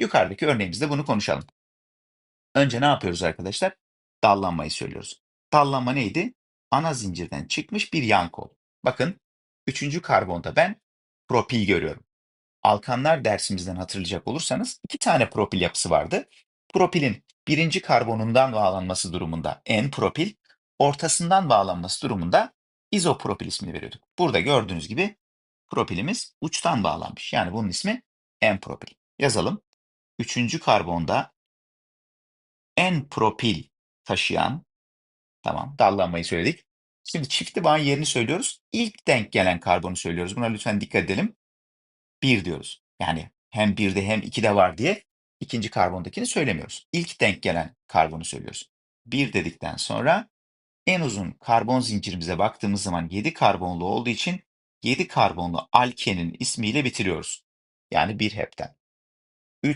Yukarıdaki örneğimizde bunu konuşalım. Önce ne yapıyoruz arkadaşlar? Dallanmayı söylüyoruz. Dallanma neydi? Ana zincirden çıkmış bir yan kol. Bakın, üçüncü karbonda ben propil görüyorum. Alkanlar dersimizden hatırlayacak olursanız iki tane propil yapısı vardı. Propilin birinci karbonundan bağlanması durumunda N-propil, ortasından bağlanması durumunda izopropil ismini veriyorduk. Burada gördüğünüz gibi propilimiz uçtan bağlanmış. Yani bunun ismi N-propil. Yazalım. Üçüncü karbonda N-propil taşıyan, tamam dallanmayı söyledik. Şimdi çiftli bağın yerini söylüyoruz. İlk denk gelen karbonu söylüyoruz. Buna lütfen dikkat edelim. 1 diyoruz. Yani hem 1'de hem 2'de var diye ikinci karbondakini söylemiyoruz. İlk denk gelen karbonu söylüyoruz. 1 dedikten sonra en uzun karbon zincirimize baktığımız zaman 7 karbonlu olduğu için 7 karbonlu alkenin ismiyle bitiriyoruz. Yani bir hepten.